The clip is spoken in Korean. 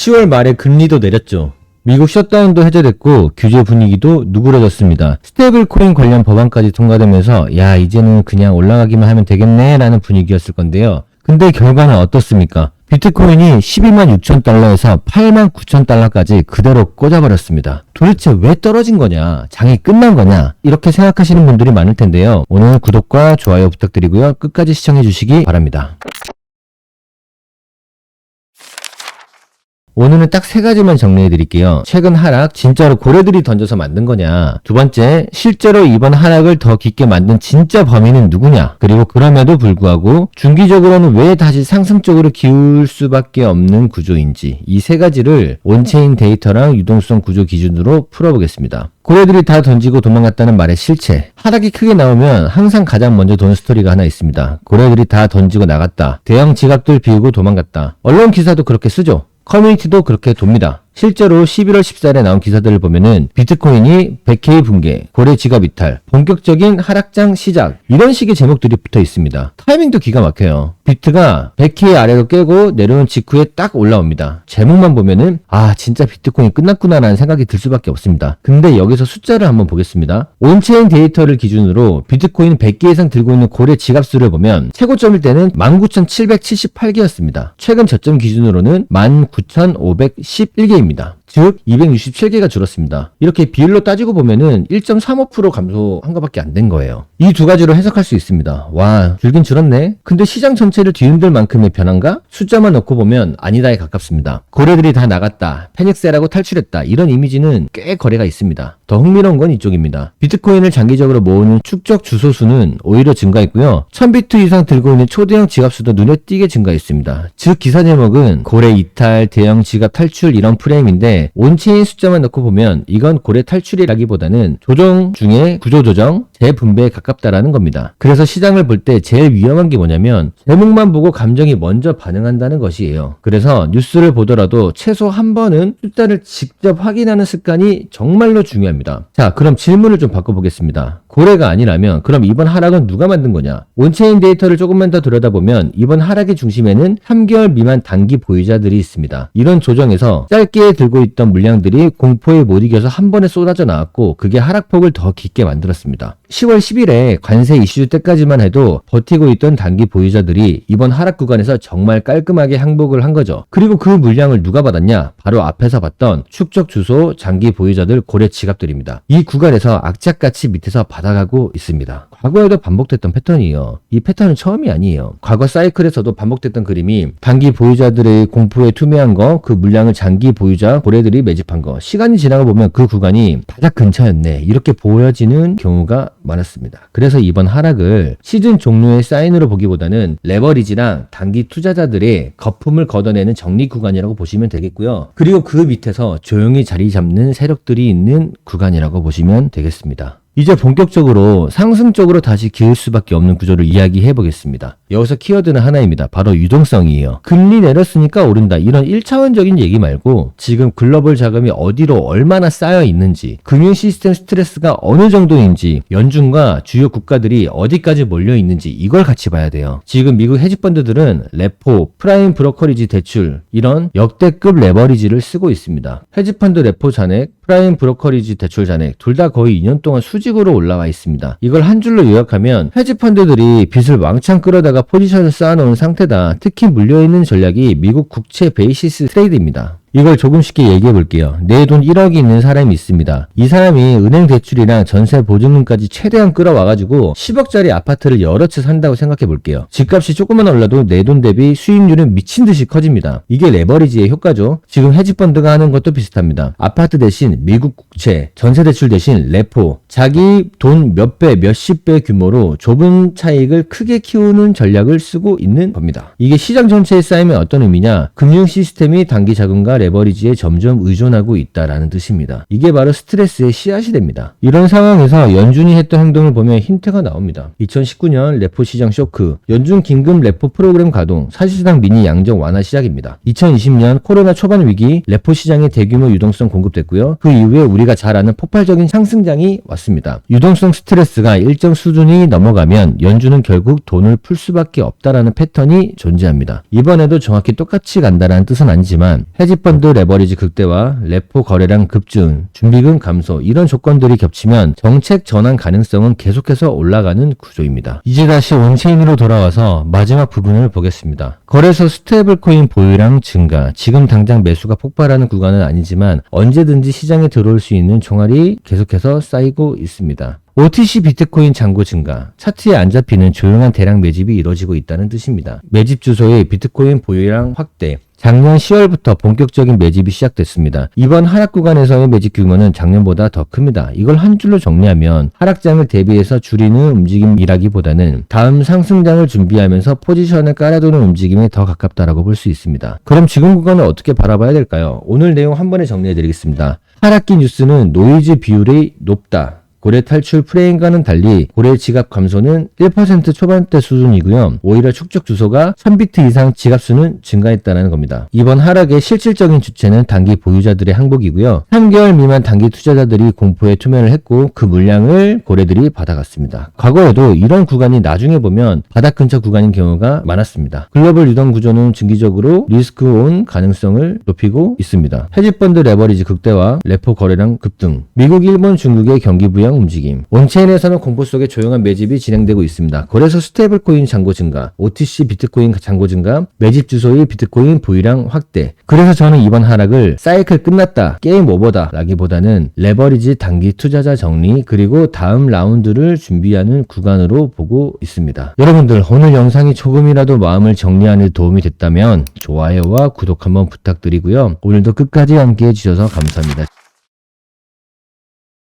10월 말에 금리도 내렸죠. 미국 셧다운도 해제됐고 규제 분위기도 누그러졌습니다. 스테이블 코인 관련 법안까지 통과되면서 야 이제는 그냥 올라가기만 하면 되겠네 라는 분위기였을 건데요. 근데 결과는 어떻습니까? 비트코인이 12만 6천 달러에서 8만 9천 달러까지 그대로 꽂아버렸습니다. 도대체 왜 떨어진 거냐? 장이 끝난 거냐? 이렇게 생각하시는 분들이 많을 텐데요. 오늘 구독과 좋아요 부탁드리고요. 끝까지 시청해 주시기 바랍니다. 오늘은 딱 세 가지만 정리해 드릴게요. 최근 하락, 진짜로 고래들이 던져서 만든 거냐? 두 번째, 실제로 이번 하락을 더 깊게 만든 진짜 범인은 누구냐? 그리고 그럼에도 불구하고 중기적으로는 왜 다시 상승 쪽으로 기울 수밖에 없는 구조인지 이 세 가지를 온체인 데이터랑 유동성 구조 기준으로 풀어보겠습니다. 고래들이 다 던지고 도망갔다는 말의 실체. 하락이 크게 나오면 항상 가장 먼저 도는 스토리가 하나 있습니다. 고래들이 다 던지고 나갔다. 대형 지갑들 비우고 도망갔다. 언론 기사도 그렇게 쓰죠. 커뮤니티도 그렇게 돕니다. 실제로 11월 14일에 나온 기사들을 보면은 비트코인이 100K 붕괴, 고래 지갑 이탈, 본격적인 하락장 시작 이런 식의 제목들이 붙어 있습니다. 타이밍도 기가 막혀요. 비트가 100K 아래로 깨고 내려온 직후에 딱 올라옵니다. 제목만 보면은 아 진짜 비트코인 끝났구나라는 생각이 들 수밖에 없습니다. 근데 여기서 숫자를 한번 보겠습니다. 온체인 데이터를 기준으로 비트코인 100개 이상 들고 있는 고래 지갑 수를 보면 최고점일 때는 19,778개였습니다. 최근 저점 기준으로는 19,511개입니다. 즉 267개가 줄었습니다. 이렇게 비율로 따지고 보면은 1.35% 감소한 것밖에 안 된 거예요. 이 두 가지로 해석할 수 있습니다. 와, 줄긴 줄었네. 근데 시장 전체를 뒤흔들 만큼의 변화인가? 숫자만 넣고 보면 아니다에 가깝습니다. 고래들이 다 나갔다. 패닉세라고 탈출했다. 이런 이미지는 꽤 거래가 있습니다. 더 흥미로운 건 이쪽입니다. 비트코인을 장기적으로 모으는 축적 주소 수는 오히려 증가했고요. 1000비트 이상 들고 있는 초대형 지갑 수도 눈에 띄게 증가했습니다. 즉 기사 제목은 고래 이탈, 대형 지갑 탈출 이런 프레임인데 온체인 숫자만 넣고 보면 이건 고래 탈출이라기보다는 조정 중에 구조 조정, 재분배에 가깝다라는 겁니다. 그래서 시장을 볼 때 제일 위험한 게 뭐냐면 제목만 보고 감정이 먼저 반응한다는 것이에요. 그래서 뉴스를 보더라도 최소 한 번은 숫자를 직접 확인하는 습관이 정말로 중요합니다. 자, 그럼 질문을 좀 바꿔보겠습니다. 고래가 아니라면 그럼 이번 하락은 누가 만든 거냐? 온체인 데이터를 조금만 더 들여다보면 이번 하락의 중심에는 3개월 미만 단기 보유자들이 있습니다. 이런 조정에서 짧게 들고 있던 물량들이 공포에 못 이겨서 한 번에 쏟아져 나왔고 그게 하락폭을 더 깊게 만들었습니다. 10월 10일에 관세 이슈 때까지만 해도 버티고 있던 단기 보유자들이 이번 하락 구간에서 정말 깔끔하게 항복을 한 거죠. 그리고 그 물량을 누가 받았냐? 바로 앞에서 봤던 축적 주소 장기 보유자들 고래 지갑들입니다. 이 구간에서 악착같이 밑에서 받아가고 있습니다. 과거에도 반복됐던 패턴이에요. 이 패턴은 처음이 아니에요. 과거 사이클에서도 반복됐던 그림이 단기 보유자들의 공포에 투매한 거, 그 물량을 장기 보유자 고래들이 매집한 거. 시간이 지나가 보면 그 구간이 바닥 근처였네. 이렇게 보여지는 경우가 많았습니다. 그래서 이번 하락을 시즌 종료의 사인으로 보기보다는 레버리지랑 단기 투자자들의 거품을 걷어내는 정리 구간이라고 보시면 되겠고요. 그리고 그 밑에서 조용히 자리 잡는 세력들이 있는 구간이라고 보시면 되겠습니다. 이제 본격적으로 상승적으로 다시 기울 수밖에 없는 구조를 이야기해 보겠습니다. 여기서 키워드는 하나입니다. 바로 유동성이에요. 금리 내렸으니까 오른다. 이런 1차원적인 얘기 말고 지금 글로벌 자금이 어디로 얼마나 쌓여 있는지, 금융 시스템 스트레스가 어느 정도인지, 연준과 주요 국가들이 어디까지 몰려 있는지 이걸 같이 봐야 돼요. 지금 미국 헤지펀드들은 레포, 프라임 브로커리지 대출 이런 역대급 레버리지를 쓰고 있습니다. 헤지펀드 레포 잔액, 프라임 브로커리지 대출 잔액 둘 다 거의 2년 동안 수 직으로 올라와 있습니다. 이걸 한 줄로 요약하면 헤지펀드들이 빚을 왕창 끌어다가 포지션을 쌓아놓은 상태다. 특히 물려있는 전략이 미국 국채 베이시스 트레이드입니다. 이걸 조금 쉽게 얘기해 볼게요. 내 돈 1억이 있는 사람이 있습니다. 이 사람이 은행 대출이랑 전세 보증금까지 최대한 끌어와가지고 10억짜리 아파트를 여러 채 산다고 생각해 볼게요. 집값이 조금만 올라도 내 돈 대비 수익률은 미친 듯이 커집니다. 이게 레버리지의 효과죠. 지금 헤지펀드가 하는 것도 비슷합니다. 아파트 대신 미국 국채, 전세 대출 대신 레포, 자기 돈 몇 배, 몇십 배 규모로 좁은 차익을 크게 키우는 전략을 쓰고 있는 겁니다. 이게 시장 전체에 쌓이면 어떤 의미냐? 금융 시스템이 단기 자금과 레버리지에 점점 의존하고 있다라는 뜻입니다. 이게 바로 스트레스의 씨앗이 됩니다. 이런 상황에서 연준이 했던 행동을 보면 힌트가 나옵니다. 2019년 레포 시장 쇼크, 연준 긴급 레포 프로그램 가동, 사실상 미니 양적 완화 시작입니다. 2020년 코로나 초반 위기, 레포 시장에 대규모 유동성 공급됐고요. 그 이후에 우리가 잘 아는 폭발적인 상승장이 왔습니다. 유동성 스트레스가 일정 수준이 넘어가면 연준은 결국 돈을 풀 수밖에 없다라는 패턴이 존재합니다. 이번에도 정확히 똑같이 간다라는 뜻은 아니지만 헤지펀 드 해지펀드 레버리지 극대화, 레포 거래량 급증, 준비금 감소 이런 조건들이 겹치면 정책 전환 가능성은 계속해서 올라가는 구조입니다. 이제 다시 원체인으로 돌아와서 마지막 부분을 보겠습니다. 거래소 스테이블 코인 보유량 증가, 지금 당장 매수가 폭발하는 구간은 아니지만 언제든지 시장에 들어올 수 있는 종알이 계속해서 쌓이고 있습니다. OTC 비트코인 잔고 증가, 차트에 안 잡히는 조용한 대량 매집이 이뤄지고 있다는 뜻입니다. 매집 주소의 비트코인 보유량 확대, 작년 10월부터 본격적인 매집이 시작됐습니다. 이번 하락 구간에서의 매집 규모는 작년보다 더 큽니다. 이걸 한 줄로 정리하면 하락장을 대비해서 줄이는 움직임이라기보다는 다음 상승장을 준비하면서 포지션을 깔아두는 움직임에 더 가깝다라고 볼 수 있습니다. 그럼 지금 구간을 어떻게 바라봐야 될까요? 오늘 내용 한 번에 정리해 드리겠습니다. 하락기 뉴스는 노이즈 비율이 높다. 고래 탈출 프레임과는 달리 고래 지갑 감소는 1% 초반대 수준이고요. 오히려 축적 주소가 1000비트 이상 지갑 수는 증가했다는 겁니다. 이번 하락의 실질적인 주체는 단기 보유자들의 항복이고요. 3개월 미만 단기 투자자들이 공포에 투면을 했고 그 물량을 고래들이 받아갔습니다. 과거에도 이런 구간이 나중에 보면 바닥 근처 구간인 경우가 많았습니다. 글로벌 유동 구조는 증기적으로 리스크 온 가능성을 높이고 있습니다. 헤지펀드 레버리지 극대화, 레포 거래량 급등, 미국, 일본, 중국의 경기 부양 움직임, 원체인에서는 공포 속에 조용한 매집이 진행되고 있습니다. 거래소 스테이블 코인 잔고 증가, OTC 비트코인 잔고 증가, 매집 주소의 비트코인 보유량 확대. 그래서 저는 이번 하락을 사이클 끝났다, 게임 오버다 라기보다는 레버리지 단기 투자자 정리, 그리고 다음 라운드를 준비하는 구간으로 보고 있습니다. 여러분들 오늘 영상이 조금이라도 마음을 정리하는 데 도움이 됐다면 좋아요와 구독 한번 부탁드리고요. 오늘도 끝까지 함께 해 주셔서 감사합니다.